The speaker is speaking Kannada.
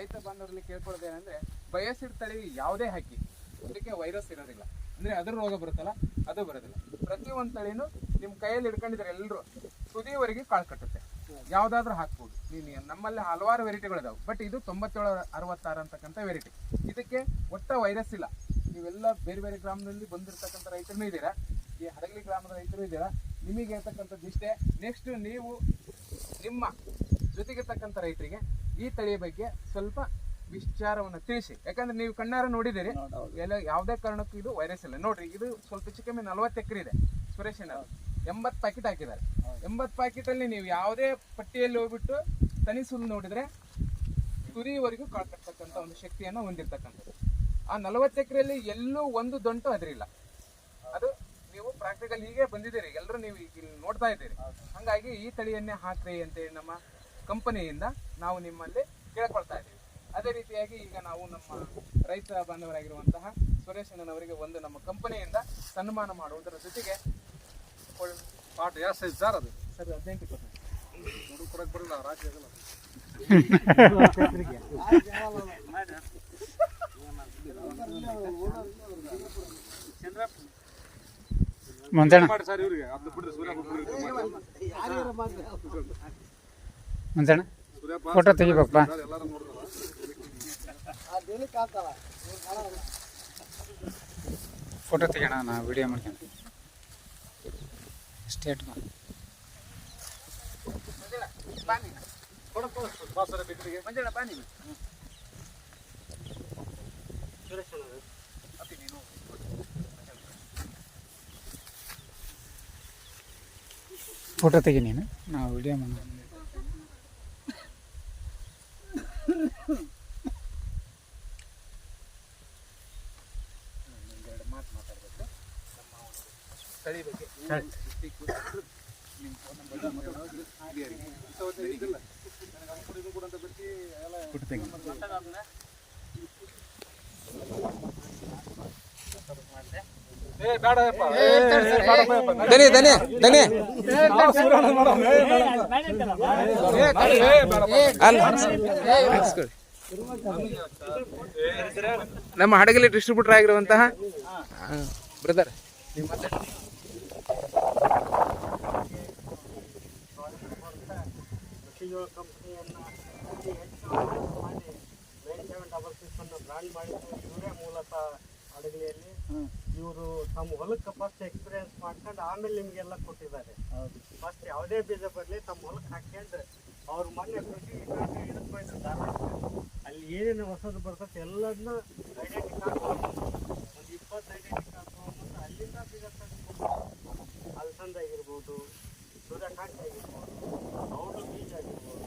ರೈತ ಬಾಂಧವರಲ್ಲಿ ಕೇಳ್ಕೊಳ್ಳೋದೇನೆಂದ್ರೆ ಬಯಸಿಡ್ ತಳಿ ಯಾವುದೇ ಹಾಕಿ ಅದಕ್ಕೆ ವೈರಸ್ ಇರೋದಿಲ್ಲ. ಅಂದ್ರೆ ಅದ್ರ ರೋಗ ಬರುತ್ತಲ್ಲ, ಅದು ಬರೋದಿಲ್ಲ. ಪ್ರತಿಯೊಂದು ತಳಿನೂ ನಿಮ್ಮ ಕೈಯಲ್ಲಿ ಹಿಡ್ಕೊಂಡಿದ್ರೆ ಎಲ್ಲರೂ ತುದಿಯವರೆಗೆ ಕಾಳು ಕಟ್ಟುತ್ತೆ. ಯಾವ್ದಾದ್ರು ಹಾಕ್ಬೋದು. ನೀನು ನಮ್ಮಲ್ಲಿ ಹಲವಾರು ವೆರೈಟಿಗಳಿದಾವೆ ಬಟ್ ಇದು ತೊಂಬತ್ತೇಳು, ಅರವತ್ತಾರು ಅಂತಕ್ಕಂಥ ವೆರೈಟಿ ಇದಕ್ಕೆ ಒಟ್ಟ ವೈರಸ್ ಇಲ್ಲ. ನೀವೆಲ್ಲ ಬೇರೆ ಬೇರೆ ಗ್ರಾಮದಲ್ಲಿ ಬಂದಿರತಕ್ಕಂಥ ರೈತರು ಇದ್ದೀರಾ? ಈ ಹಡಗಲಿ ಗ್ರಾಮದ ರೈತರು ಇದ್ದೀರಾ? ನಿಮಗೆ ಇರ್ತಕ್ಕಂಥದ್ದು ಇಷ್ಟೇ. ನೆಕ್ಸ್ಟ್ ನೀವು ನಿಮ್ಮ ಜೊತೆಗಿರ್ತಕ್ಕಂಥ ರೈತರಿಗೆ ಈ ತಳಿಯ ಬಗ್ಗೆ ಸ್ವಲ್ಪ ವಿಚಾರವನ್ನು ತಿಳಿಸಿ. ಯಾಕಂದ್ರೆ ನೀವು ಕಣ್ಣಾರ ನೋಡಿದಿರಿ ಎಲ್ಲ ಯಾವುದೇ ಕಾರಣಕ್ಕೂ ಇದು ವೈರಸ್ ಇಲ್ಲ. ನೋಡ್ರಿ ಇದು ಸ್ವಲ್ಪ ಹೆಚ್ಚು ಕಮ್ಮಿ ನಲವತ್ತು ಎಕರೆ ಇದೆ. ಸುರೇಶ್ ಎಂಬತ್ತು ಪ್ಯಾಕೆಟ್ ಹಾಕಿದ್ದಾರೆ. ಎಂಬತ್ತು ಪ್ಯಾಕೆಟ್ ಅಲ್ಲಿ ನೀವು ಯಾವುದೇ ಪಟ್ಟಿಯಲ್ಲಿ ಹೋಗ್ಬಿಟ್ಟು ತನಿ ಸುಲ್ ನೋಡಿದ್ರೆ ತುರಿವರೆಗೂ ಕಾಳು ಕಟ್ಟತಕ್ಕಂಥ ಒಂದು ಶಕ್ತಿಯನ್ನು ಹೊಂದಿರ್ತಕ್ಕಂಥದ್ದು. ಆ ನಲವತ್ತು ಎಕರೆಯಲ್ಲಿ ಎಲ್ಲೂ ಒಂದು ದೊಂಟು ಅದ್ರಿಲ್ಲ ಅದು ನೀವು ಪ್ರಾಕ್ಟಿಕಲ್ ಹೀಗೆ ಬಂದಿದ್ದೀರಿ. ಎಲ್ಲರೂ ನೀವು ಈಗ ಇಲ್ಲಿ ನೋಡ್ತಾ ಇದ್ದೀರಿ. ಹಂಗಾಗಿ ಈ ತಳಿಯನ್ನೇ ಹಾಕ್ರಿ ಅಂತೇಳಿ ನಮ್ಮ ಕಂಪನಿಯಿಂದ ನಾವು ನಿಮ್ಮಲ್ಲಿ ಕೇಳ್ಕೊಳ್ತಾ ಇದ್ದೀವಿ. ಅದೇ ರೀತಿಯಾಗಿ ಈಗ ನಾವು ನಮ್ಮ ರೈತ ಬಾಂಧವರಾಗಿರುವಂತಹ ಸುರೇಶ್ ಅಣ್ಣನವರಿಗೆ ಒಂದು ನಮ್ಮ ಕಂಪನಿಯಿಂದ ಸನ್ಮಾನ ಮಾಡುವುದರ ಜೊತೆಗೆ ಪಾಠ ಯಾವ ಸೈಜ್ ಸರ್ ಅದು? ಸರ್ ಹದಿನೆಂಟು ಕೊಡ್ತೀನಿ. ಕೊಡಕ್ಕೆ ಕೊಡಕ್ ಬರಲ್ಲ ರಾಜ್ಯದಲ್ಲ ಮುಂದೆ ಮಾಡಿ ಸರ್ ಇವರಿಗೆ? ಅದು ಬಿಡ್ರಿ ಸೂರ್ಯ ಮಂಜಣ್ಣ ಸೂರ್ಯಪ್ಪ ಫೋಟೋ ತೆಗಿಬೇಕಪ್ಪ. ಫೋಟೋ ತೆಗೋಣ ನಾ ವಿಡಿಯೋ ಮಾಡ್ಕೊಂಡು ಸ್ಟೇಟ್ ಫೋಟೋ ತೆಗಿ ನೀನು. ನಾವು ವಿಡಿಯೋ ಮಾಡೋಣ ಒಂದೆರಡು ಮಾತು ಮಾತಾಡಬೇಕು ನಮ್ಮ ಒಂದು ತಳಿ ಬಗ್ಗೆ ಡಿಸ್ಟಿಕ್ ನಿಮ್ಮ ಫೋನ್ ನಂಬರ್ ಇದಿಲ್ಲ ನನಗೆ ಅವ್ನು ಕೊಡು, ಇದನ್ನ ಕೊಡು ಅಂತ ಬಿಟ್ಟು ಎಲ್ಲ ಏ ಬೇಡಪ್ಪ ದನಿ ದನಿ ದನಿ ನಮ್ಮ ಹಡಗಲಿ ಡಿಸ್ಟ್ರಿಬ್ಯೂಟರ್ ಆಗಿರುವಂತಹ ಬ್ರದರ್ ಕಂಪನಿಯನ್ನು ಮಾಡಿ ಡಬಲ್ ಸಿಕ್ಸ್ ಅನ್ನು ಬ್ರಾಂಡ್ ಮಾಡಿದ್ದು ಇವರೇ ಮೂಲತಃ ಹಡಗಲಿಯಲ್ಲಿ ಇವರು ತಮ್ಮ ಹೊಲಕ್ಕೆ ಫಸ್ಟ್ ಎಕ್ಸ್ಪೀರಿಯನ್ಸ್ ಮಾಡ್ಕೊಂಡು ಆಮೇಲೆ ನಿಮಗೆಲ್ಲ ಕೊಟ್ಟಿದ್ದಾರೆ. ಫಸ್ಟ್ ಯಾವುದೇ ಬೀಜ ಬರಲಿ ತಮ್ಮ ಹೊಲಕ್ಕೆ ಹಾಕ್ಕೊಂಡು ಅವ್ರ ಮೊನ್ನೆ ಕೃಷಿ ಇಲಾಖೆ ಇದಕ್ಕೆ ಅಲ್ಲಿ ಏನೇನು ಹೊಸದು ಬರ್ತದೆ ಎಲ್ಲದನ್ನ ಐಡೆಂಟಿ ಕಾರ್ಡ್ ಒಂದು ಇಪ್ಪತ್ತು ಐಡೆಂಟಿ ಕಾರ್ಡ್ ತೊಗೊಂಡ್ಬಂದು ಅಲ್ಲಿಂದ ಬೀಜ ತೆಗೆದು ಅಲಸಂದ ಆಗಿರ್ಬೋದು ಸೂರ್ಯಕಾಂತಿ ಆಗಿರ್ಬೋದು ಔಡು ಬೀಜ ಆಗಿರ್ಬೋದು.